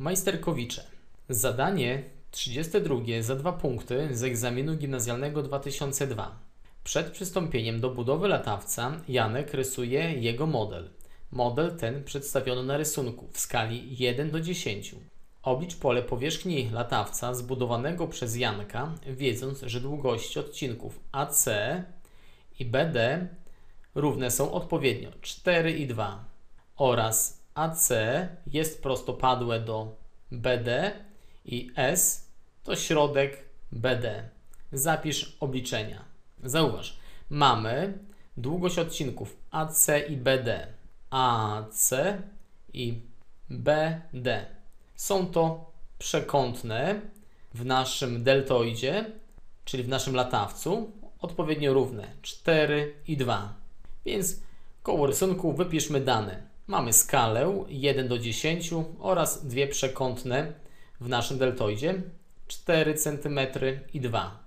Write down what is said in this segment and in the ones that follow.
Majsterkowicze. Zadanie 32 za dwa punkty z egzaminu gimnazjalnego 2002. Przed przystąpieniem do budowy latawca Janek rysuje jego model. Model ten przedstawiono na rysunku w skali 1 do 10. Oblicz pole powierzchni latawca zbudowanego przez Janka, wiedząc, że długości odcinków AC i BD równe są odpowiednio 4 i 2 oraz AC jest prostopadłe do BD i S to środek BD. Zapisz obliczenia. Zauważ, mamy długość odcinków AC i BD. AC i BD. Są to przekątne w naszym deltoidzie, czyli w naszym latawcu, odpowiednio równe 4 i 2. Więc koło rysunku wypiszmy dane. Mamy skalę 1 do 10 oraz dwie przekątne w naszym deltoidzie 4 cm i 2.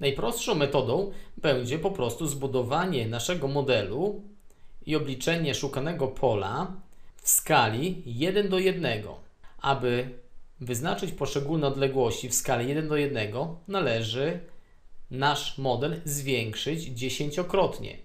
Najprostszą metodą będzie po prostu zbudowanie naszego modelu i obliczenie szukanego pola w skali 1 do 1. Aby wyznaczyć poszczególne odległości w skali 1 do 1, należy nasz model zwiększyć dziesięciokrotnie.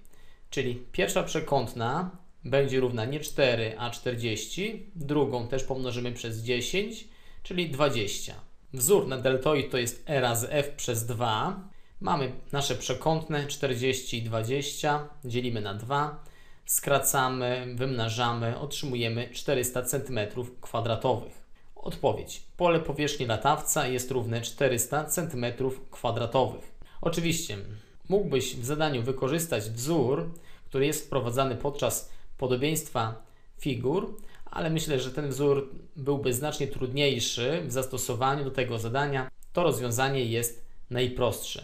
Czyli pierwsza przekątna będzie równa nie 4, a 40, drugą też pomnożymy przez 10, czyli 20. Wzór na deltoid to jest e razy f przez 2. Mamy nasze przekątne 40 i 20, dzielimy na 2, skracamy, wymnażamy, otrzymujemy 400 cm2. Odpowiedź. Pole powierzchni latawca jest równe 400 cm2. Oczywiście mógłbyś w zadaniu wykorzystać wzór, który jest wprowadzany podczas podobieństwa figur, ale myślę, że ten wzór byłby znacznie trudniejszy w zastosowaniu do tego zadania. To rozwiązanie jest najprostsze.